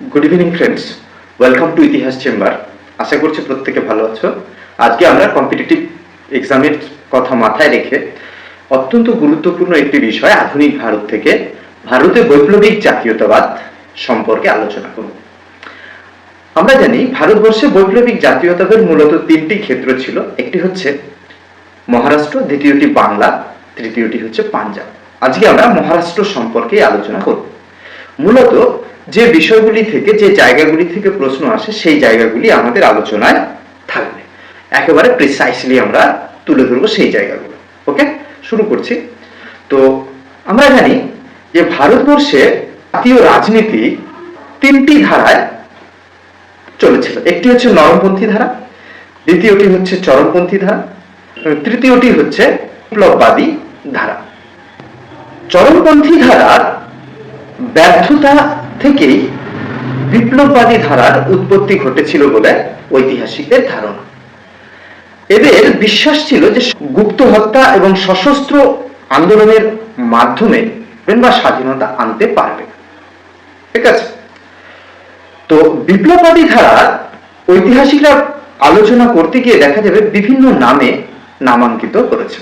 Good evening friends welcome to Itihas chamber আশা করছি প্রত্যেকে ভালো আছো। আজকে আমরা কম্পিটিটিভ এক্সামের কথা মাথায় রেখে অত্যন্ত গুরুত্বপূর্ণ একটি বিষয়, আধুনিক ভারত থেকে ভারতে বৈপ্লবিক জাতীয়তাবাদ সম্পর্কে আলোচনা করব। আমরা জানি, ভারতবর্ষে বৈপ্লবিক জাতীয়তাবাদের মূলত তিনটি ক্ষেত্র ছিল। একটি হচ্ছে মহারাষ্ট্র, দ্বিতীয়টি বাংলা, তৃতীয়টি হচ্ছে পাঞ্জাব। আজকে আমরা মহারাষ্ট্র সম্পর্কে আলোচনা করব। মূলত যে বিষয়গুলি থেকে, যে জায়গাগুলি থেকে প্রশ্ন আসে, সেই জায়গাগুলি আমাদের আলোচনায় থাকবে। একেবারে প্রিসাইসলি আমরা তুলে ধরবো সেই জায়গাগুলো। ওকে? শুরু করছি। তো আমরা জানি যে ভারতবর্ষে জাতীয় রাজনীতি তিনটি ধারায় চলেছিল। একটি হচ্ছে নরমপন্থী ধারা, দ্বিতীয়টি হচ্ছে চরমপন্থী ধারা তৃতীয়টি হচ্ছে বিপ্লববাদী ধারা। চরমপন্থী ধারার ব্যর্থতা থেকেই বিপ্লববাদী ধারার উৎপত্তি ঘটেছিল বলে ঐতিহাসিকদের ধারণা। এদের বিশ্বাস ছিল যে গুপ্ত হত্যা এবং সশস্ত্র আন্দোলনের মাধ্যমে স্বাধীনতা আনতে পারবে। ঠিক আছে? তো বিপ্লববাদী ধারা ঐতিহাসিকরা আলোচনা করতে গিয়ে দেখা যাবে বিভিন্ন নামে নামাঙ্কিত করেছে।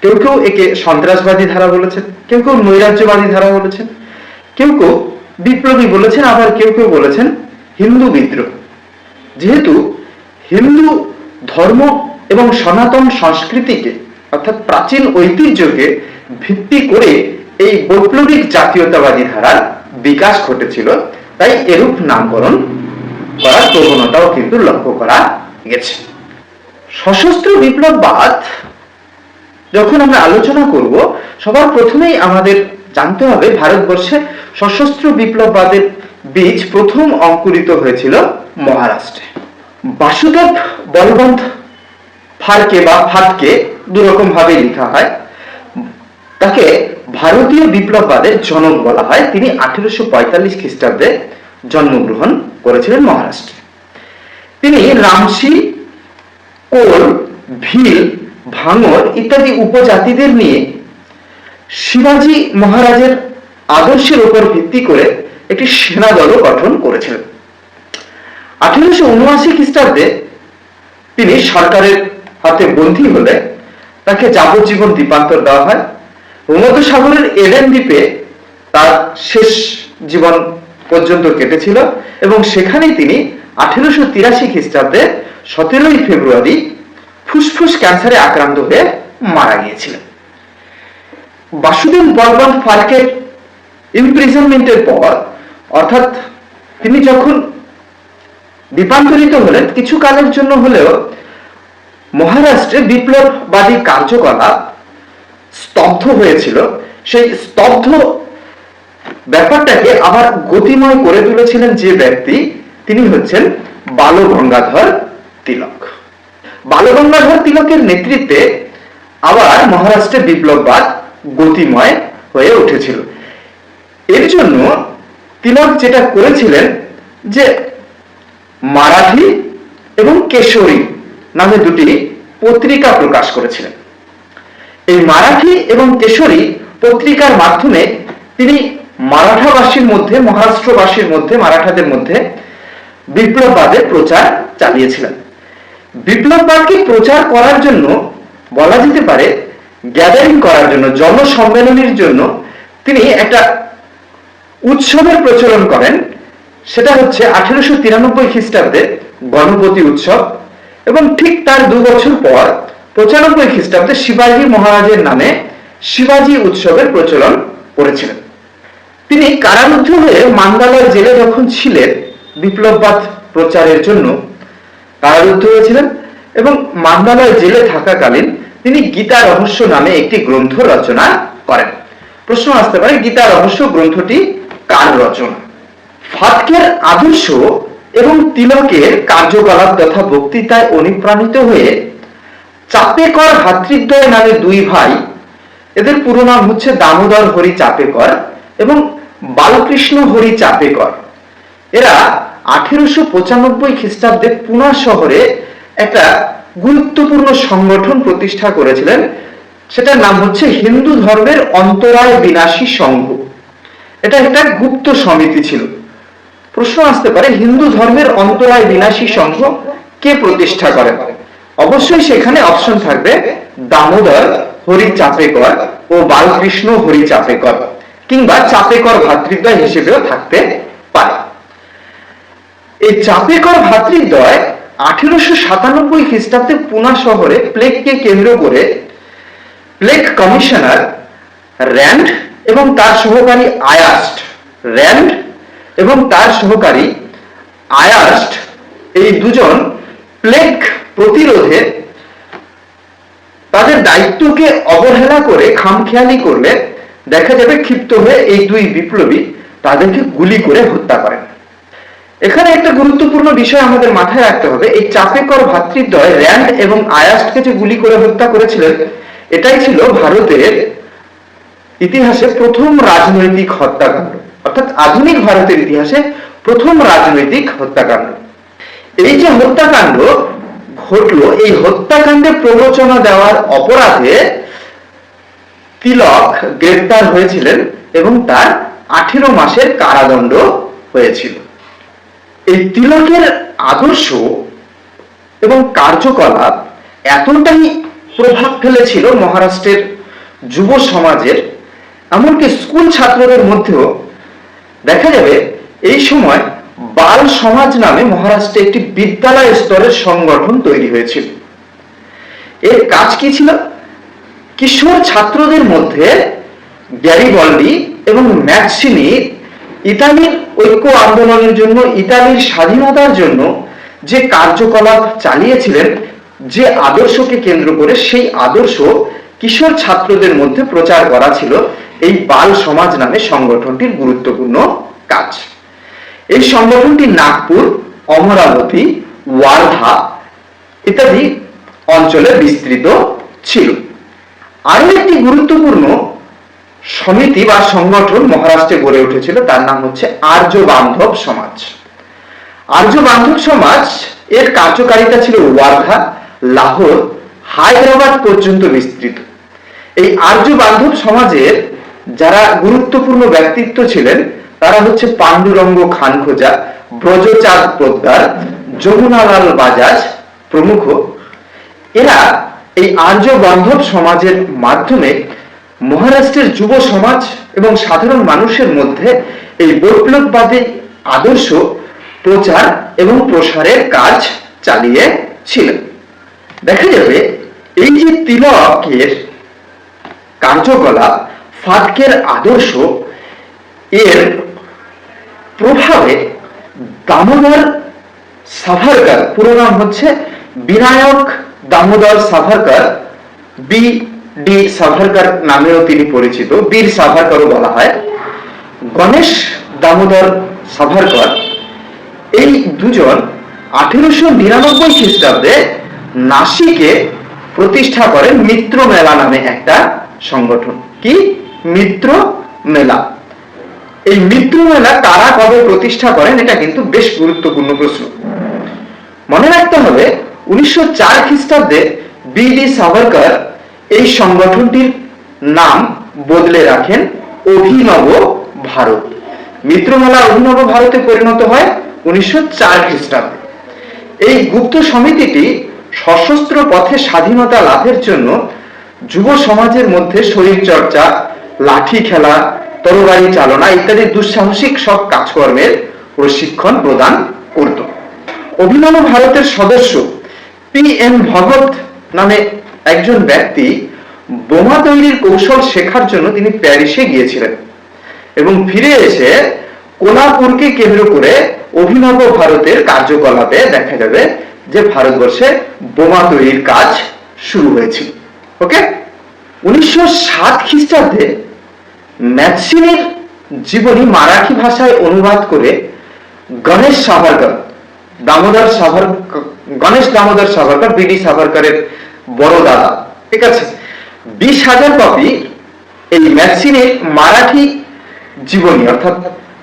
কেউ কেউ একে সন্ত্রাসবাদী ধারা বলেছেন, কেউ কেউ নৈরাজ্যবাদী ধারা বলেছেন, কেউ কেউ বিপ্লবী বলেছেন, আবার কেউ কেউ বলেছেন হিন্দু বিদ্রোহ। যেহেতু হিন্দু ধর্ম এবং সনাতন সংস্কৃতিকে, অর্থাৎ প্রাচীন ঐতিহ্যকে ভিত্তি করে এই বৈপ্লবিক জাতীয়তাবাদী ধারার বিকাশ ঘটেছিল, তাই এরূপ নামকরণ করার প্রবণতাও কিন্তু লক্ষ্য করা গেছে। সশস্ত্র বিপ্লববাদ, যখন আমরা আলোচনা করব, সবার প্রথমেই আমাদের জানতে হবে, ভারতবর্ষে সশস্ত্র বিপ্লববাদের বীজ প্রথম অঙ্কুরিত হয়েছিল মহারাষ্ট্রে। বাসুদেব বলবন্ত ফারকে বা ফাটকে দুরকম ভাবে লেখা হয়। তাকে ভারতীয় বিপ্লববাদের জনক বলা হয়। তিনি আঠেরোশো পঁয়তাল্লিশ খ্রিস্টাব্দে জন্মগ্রহণ করেছিলেন মহারাষ্ট্রে। তিনি রামসি, কোল, ভিল, ভাঙর ইত্যাদি উপজাতিদের নিয়ে শিবাজি মহারাজের আদর্শের উপর ভিত্তি করে একটি সেনা দলও গঠন করেছিলেন। আঠেরোশো উনআশি খ্রিস্টাব্দে তিনি সরকারের হাতে বন্দী হলে তাকে যাবজ্জীবন দ্বীপান্তর দেওয়া হয়। ভূমধ্যসাগরের এডেন দ্বীপে তার শেষ জীবন পর্যন্ত কেটেছিল এবং সেখানেই তিনি আঠেরোশো তিরাশি খ্রিস্টাব্দে সতেরোই ফেব্রুয়ারি ফুসফুস ক্যান্সারে আক্রান্ত হয়ে মারা গিয়েছিলেন। বাসুদেব বলবন্ত ফালকের ইমপ্রিজনমেন্টের পর, অর্থাৎ তিনি যখন দ্বীপান্তরিত হলেন, কিছু কালের জন্য হলেও মহারাষ্ট্রে বিপ্লববাদী কার্যকলাপ স্তব্ধ হয়েছিল। সেই স্তব্ধ ব্যাপারটাকে আবার গতিময় করে তুলেছিলেন যে ব্যক্তি, তিনি হচ্ছেন বালগঙ্গাধর তিলক। বালগঙ্গাধর তিলকের নেতৃত্বে আবার মহারাষ্ট্রে বিপ্লববাদ গতিময় হয়ে উঠেছিল। এর জন্য তিলক যেটা করেছিলেন যে মারাঠি এবং কেশরী নামে দুটি পত্রিকা প্রকাশ করেছিলেন। এই মারাঠি এবং কেশরী পত্রিকার মাধ্যমে তিনি মারাঠাবাসীর মধ্যে, মহারাষ্ট্রবাসীর মধ্যে, মারাঠাদের মধ্যে বিপ্লববাদের প্রচার চালিয়েছিলেন। বিপ্লববাদকে প্রচার করার জন্য বলা যেতে পারে গ্যাদারিং করার জন্য, জনসম্মেলনের জন্য তিনি একটা উৎসবের প্রচলন করেন। সেটা হচ্ছে আঠেরোশো তিরানব্বই খ্রিস্টাব্দে গণপতি উৎসব এবং ঠিক তার দু বছর পর পঁচানব্বই খ্রিস্টাব্দে শিবাজী মহারাজের নামে শিবাজী উৎসবের প্রচলন করেছিলেন। তিনি কারারুদ্ধ হয়ে মান্দালয় জেলে যখন ছিলেন, বিপ্লববাদ প্রচারের জন্য কারারুদ্ধ হয়েছিলেন এবং মান্দালয় জেলে থাকাকালীন তিনি গীতা রহস্য নামে একটি গ্রন্থ রচনা করেন। প্রশ্ন আসতে পারে, গীতা রহস্য গ্রন্থটি কার রচনা? ফাতকের আদর্শ এবং তিলকের কার্যকলাপ তথা বক্তৃতায় অনুপ্রাণিত হয়ে চাপেকর ভাতৃদ্বয় নামে দুই ভাই, এদের পুরো নাম হচ্ছে দামোদর হরি চাপেকর এবং বালকৃষ্ণ হরি চাপেকর। এরা আঠেরোশো পঁচানব্বই খ্রিস্টাব্দে পুনা শহরে একটা গুরুত্বপূর্ণ সংগঠন প্রতিষ্ঠা করেছিলেন। সেটার নাম হচ্ছে হিন্দু ধর্মের অন্তরায় বিনাশী সংঘ। এটা একটা গুপ্ত সমিতি ছিল। প্রশ্ন আসতে পারে, হিন্দু ধর্মের অন্তরায় বিনাশী সংঘ কে প্রতিষ্ঠা করেন অবশ্যই সেখানে অপশন থাকবে দামোদর হরি চাপেকর ও বালকৃষ্ণ হরি চাপেকর কিংবা চাপেকর ভাতৃদ্বয় হিসেবেও থাকতে পারে। এই চাপেকর ভাতৃদ্বয় আঠেরোশো সাতানব্বই খ্রিস্টাব্দে পুনা শহরে প্লেগকে কেন্দ্র করে প্লেগ কমিশনার র্যান্ড এবং তার সহকারী আয়াস্ট র্যান্ড এবং তার সহকারী আয়াস্ট এই দুজন প্লেগ প্রতিরোধে তাদের দায়িত্বকে অবহেলা করে খামখেয়ালি করলে দেখা যাবে ক্ষিপ্ত হয়ে এই দুই বিপ্লবী তাদেরকে গুলি করে হত্যা করেন। এখানে একটা গুরুত্বপূর্ণ বিষয় আমাদের মাথায় রাখতে হবে। এই চাপেকর ভাতৃদ্বয় র্যান্ড এবং আয়াস্টকে যে গুলি করে হত্যা করেছিলেন, এটাই ছিল ভারতের ইতিহাসে প্রথম রাজনৈতিক হত্যাকাণ্ড। অর্থাৎ আধুনিক ভারতের ইতিহাসে প্রথম রাজনৈতিক হত্যাকাণ্ড। এই যে হত্যাকাণ্ড ঘটলো, এই হত্যাকাণ্ডে প্ররোচনা দেওয়ার অপরাধে তিলক গ্রেপ্তার হয়েছিলেন এবং তার আঠেরো মাসের কারাদণ্ড হয়েছিল। এই তিলকের আদর্শ এবং কার্যকলাপ এতটাই প্রভাব ফেলেছিল মহারাষ্ট্রের যুব সমাজের, এমনকি স্কুল ছাত্রদের মধ্যেও। দেখা যাবে, এই সময় বাল সমাজ নামে মহারাষ্ট্রে একটি বিদ্যালয় স্তরের সংগঠন তৈরি হয়েছিল। এর কাজ কি ছিল? কিশোর ছাত্রদের মধ্যে গ্যারিবল্ডি এবং ম্যাক্সিনি ইতালির ঐক্য আন্দোলনের জন্য, ইতালির স্বাধীনতার জন্য যে কার্যকলাপ চালিয়েছিলেন, যে আদর্শকে কেন্দ্র করে সেই আদর্শ কিশোর ছাত্রদের মধ্যে প্রচার করা ছিল, এই বাল সমাজ নামে সংগঠনটির গুরুত্বপূর্ণ কাজ। এই সংগঠনটি নাগপুর, অমরাবতী, ওয়ার্ধা ইত্যাদি অঞ্চলে বিস্তৃত ছিল। আরও একটি গুরুত্বপূর্ণ সমিতি বা সংগঠন মহারাষ্ট্রে গড়ে উঠেছিল, তার নাম হচ্ছে আর্য বান্ধব সমাজ। আর্য বান্ধব সমাজ এর কার্যকারিতা ছিল ওয়ার্ধা, লাহোর, হায়দ্রাবাদ পর্যন্ত বিস্তৃত। এই আর্য বান্ধব সমাজের যারা গুরুত্বপূর্ণ ব্যক্তিত্ব ছিলেন, তারা হচ্ছে পাণ্ডুরঙ্গ খান খোজা ব্রজচাঁদ পোদ্দার, যমুনালাল বাজাজ প্রমুখ। এরা এই আর্য বান্ধব সমাজের মাধ্যমে মহারাষ্ট্রের যুব সমাজ এবং সাধারণ মানুষের মধ্যে এই বৈপ্লববাদী আদর্শ প্রচার এবং প্রসারের কাজ চালিয়েছিলেন। দেখা যাবে এই যে তিলকের কার্যকলাপ ফাটকের আদর্শ, এর প্রভাবে দামোদর সাভারকার, পুরো নাম হচ্ছে বিনায়ক দামোদর সাভারকার, বি ডি সাভারকার নামেও তিনি পরিচিত। বীর সাভারকারও বলা হয়। গণেশ দামোদর সাভারকর, এই দুজন আঠেরোশো নিরানব্বই খ্রিস্টাব্দে নাসিকে প্রতিষ্ঠা করেন মিত্র মেলা নামে একটা সংগঠন। কি? মিত্র মেলা। এই মিত্র মেলা কারা কবে প্রতিষ্ঠা করেন এটা কিন্তু বেশ গুরুত্বপূর্ণ প্রশ্ন। মনে রাখতে হবে, উনিশশো চার খ্রিস্টাব্দে বি ডি সাভারকর এই সংগঠনটির নাম বদলে রাখেন অভিনব ভারত। মিত্রমেলা অভিনব ভারতে পরিণত হয় উনিশশো চার খ্রিস্টাব্দে। এই গুপ্ত সমিতিটি সশস্ত্র পথে স্বাধীনতা লাভের জন্য যুব সমাজের মধ্যে শরীর চর্চা লাঠি খেলা, তরবারি চালনা ইত্যাদি দুঃসাহসিক সব কাজকর্মের প্রশিক্ষণ প্রদান করত। অভিনব ভারতের সদস্য পি এম ভগত নামে একজন ব্যক্তি বোমা তৈরির কৌশল শেখার জন্য তিনি প্যারিসে গিয়েছিলেন এবং ফিরে এসে কোলাপুরকে কেন্দ্র করে অভিনব ভারতের কার্যকলাপে দেখা যাবে যে ভারতবর্ষে বোমা তৈরির কাজ শুরু হয়েছিল। ওকে? উনিশশো সাত খ্রিস্টাব্দে ম্যাথসিনের জীবনী মারাঠি ভাষায় অনুবাদ করে গণেশ সাভারকর, দামোদর সাভার গণেশ দামোদর সাভারকর বিডি সাভারকরের বড় দাদা। ঠিক আছে? বিশ হাজার কপি এই ম্যাথসিনের মারাঠি জীবনী, অর্থাৎ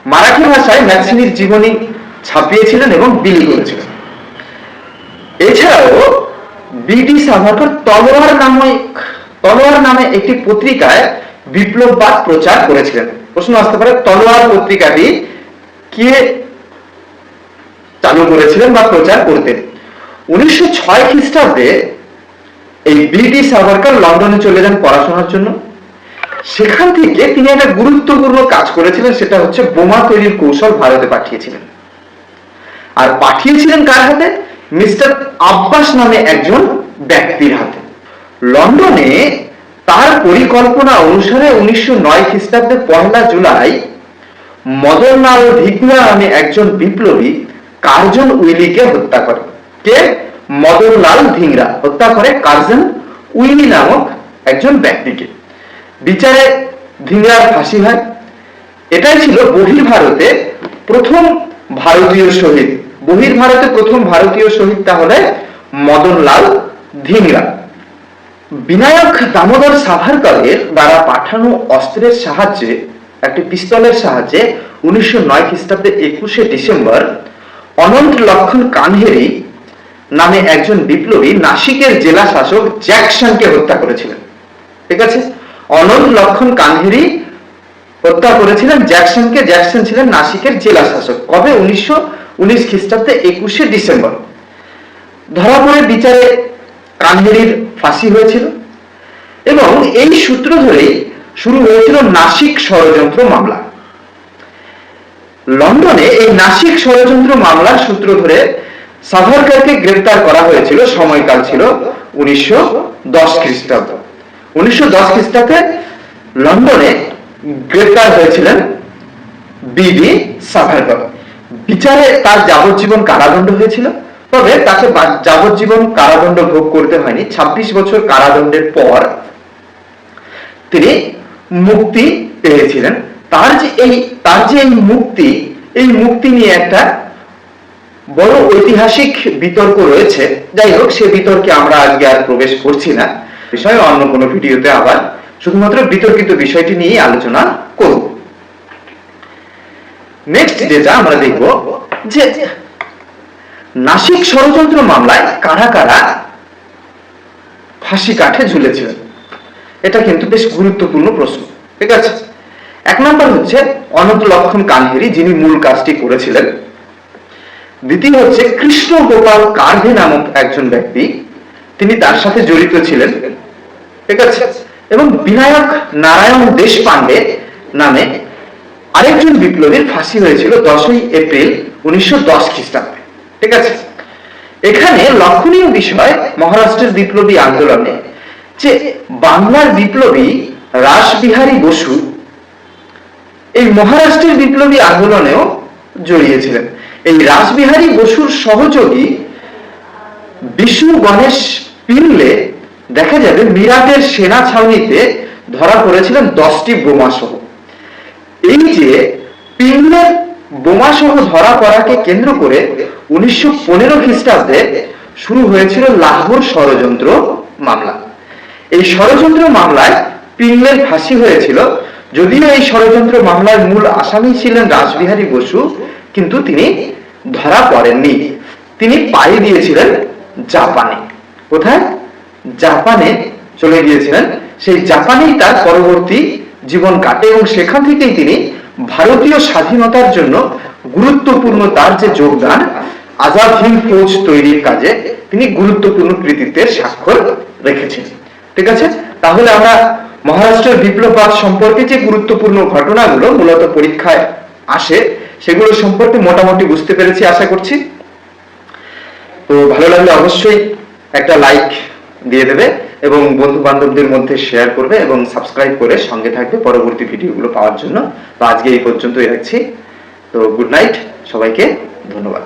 মারাঠি ভাষায় ম্যাথসিনির জীবনী ছাপিয়েছিলেন এবং বিলি করেছিলেন। এছাড়াও বিডি সাভারকর তলোয়ার নামে তলোয়ার নামে একটি পত্রিকায় বিপ্লববাদ প্রচার করেছিলেন। প্রশ্ন আসতে পারে, তলোয়ার পত্রিকাটি কে চালু করেছিলেন বা প্রচার করতেন? উনিশশো ছয় খ্রিস্টাব্দে এই ব্রিটিশ সাভারকার লন্ডনে চলে যান পড়াশোনার জন্য। সেখান থেকে তিনি একটা গুরুত্বপূর্ণ কাজ করেছিলেন, সেটা হচ্ছে বোমা তৈরির কৌশল ভারতে পাঠিয়েছিলেন। আর পাঠিয়েছিলেন কার হাতে? মিস্টার আব্বাস নামে একজন ব্যক্তির হাতে। লন্ডনে তার পরিকল্পনা অনুসারে উনিশশো নয় খ্রিস্টাব্দে পয়লা জুলাই মদনলাল ধিগলা নামে একজন বিপ্লবী কার্জন উইলিকে হত্যা করে। কে? মদনলাল ধিংরা হত্যা করে কার্জন উইলি নামক একজন ব্যক্তিকে। বিচারে ধিংরার ফাঁসি হয়। এটাই ছিল বহির ভারতে প্রথম ভারতীয় শহীদ। বহির ভারতে প্রথম ভারতীয় শহীদ তাহলে মদনলাল ধিংরা। বিনায়ক দামোদর সাভারকরের দ্বারা পাঠানো অস্ত্রের সাহায্যে, একটি পিস্তলের সাহায্যে উনিশশো নয় খ্রিস্টাব্দে একুশে ডিসেম্বর অনন্ত লক্ষণ কানহেরি নামে একজন বিপ্লবী নাসিকের জেলা শাসক জ্যাকসনকে হত্যা করেছিলেন। ঠিক আছে? অনন্ত লক্ষণ কানহেরি হত্যা করেছিলেন জ্যাকসনকে। জ্যাকসন ছিলেন নাসিকের জেলা শাসক কবে? উনিশশো উনিশ খ্রিস্টাব্দে একুশে ডিসেম্বর। ধরা পড়ে বিচারে কানহেরির ফাঁসি হয়েছিল এবং এই সূত্র ধরেই শুরু হয়েছিল নাসিক ষড়যন্ত্র মামলা। লন্ডনে এই নাসিক ষড়যন্ত্র মামলার সূত্র ধরে সাভারকারকে গ্রেপ্তার করা হয়েছিল, সময়কাল ছিল উনিশশো দশ খ্রিস্টাব্দ। উনিশশো দশ খ্রিস্টাব্দে লন্ডনে গ্রেপ্তার হয়েছিলেন বিবি সাভারকর। বিচারে তার যাবজ্জীবন কারাদণ্ড হয়েছিল, তবে তাকে যাবজ্জীবন কারাদণ্ড ভোগ করতে হয়নি। ২৬ বছর কারাদণ্ডের পর তিনি মুক্তি পেয়েছিলেন। তার যে এই, তার যে এই মুক্তি এই মুক্তি নিয়ে একটা বড় ঐতিহাসিক বিতর্ক রয়েছে। যাই হোক, সে বিতর্কে আমরা আজকে আর প্রবেশ করছি না। বিষয়ে অন্য কোনো ভিডিওতে আবার শুধুমাত্র বিতর্কিত বিষয়টি নিয়ে আলোচনা করব। নেক্সট যেটা আমরা দেখব যে নাসিক ষড়যন্ত্র মামলায় কারা কারা ফাঁসি কাঠে ঝুলেছিলেন। এটা কিন্তু বেশ গুরুত্বপূর্ণ প্রশ্ন, ঠিক আছে? এক নম্বর হচ্ছে অনন্ত লক্ষণ কানহেরি, যিনি মূল কাজটি করেছিলেন দ্বিতীয় হচ্ছে কৃষ্ণ গোপাল কার্ভে নামক একজন ব্যক্তি, তিনি তার সাথে জড়িত ছিলেন। ঠিক আছে? এবং বিনায়ক নারায়ণ দেশপান্ডে নামে আরেকজন বিপ্লবীর ফাঁসি হয়েছিল দশই এপ্রিল উনিশশো দশ খ্রিস্টাব্দে। ঠিক আছে? এখানে লক্ষণীয় বিষয় মহারাষ্ট্রের বিপ্লবী আন্দোলনে যে বাংলার বিপ্লবী রাসবিহারী বসু এই মহারাষ্ট্রের বিপ্লবী আন্দোলনেও জড়িয়েছিলেন এই রাসবিহারী বসুর সহযোগী বিষ্ণু গণেশ পিনলে দেখা যাবে মিরাটের সেনা ছাউনিতে ধরা পড়েছিলেন দশটি বোমা সহ এই যে পিনলের বোমা সহ ধরা পড়াকে কেন্দ্র করে উনিশশো পনেরো খ্রিস্টাব্দে শুরু হয়েছিল লাহোর ষড়যন্ত্র মামলা। এই ষড়যন্ত্র মামলায় পিনলের ফাঁসি হয়েছিল। যদিও এই ষড়যন্ত্র মামলার মূল আসামি ছিলেন রাসবিহারী বসু, কিন্তু তিনি ধরা পড়েননি। তিনি পাড়ি দিয়েছিলেন জাপানে। কোথায়? জাপানে চলে গিয়েছিলেন। সেই জাপানেই তার পরবর্তী জীবন কাটে এবং সেখান থেকেই তিনি ভারতীয় স্বাধীনতার জন্য গুরুত্বপূর্ণ তার যে যোগদান, আজাদ হিন্দ ফৌজ তৈরির কাজে তিনি গুরুত্বপূর্ণ কৃতিত্বের স্বাক্ষর রেখেছেন। ঠিক আছে? তাহলে আমরা মহারাষ্ট্রের বিপ্লববাদ সম্পর্কে যে গুরুত্বপূর্ণ ঘটনাগুলো মূলত পরীক্ষায় আসে সেগুলো সম্পর্কে মোটামুটি বুঝতে পেরেছি, আশা করছি। তো ভালো লাগলে অবশ্যই একটা লাইক দিয়ে দেবে এবং বন্ধু বান্ধবদের মধ্যে শেয়ার করবে এবং সাবস্ক্রাইব করে সঙ্গে থাকবে পরবর্তী ভিডিওগুলো পাওয়ার জন্য। তো আজকে এই পর্যন্তই রাখছি। তো গুড নাইট সবাইকে ধন্যবাদ।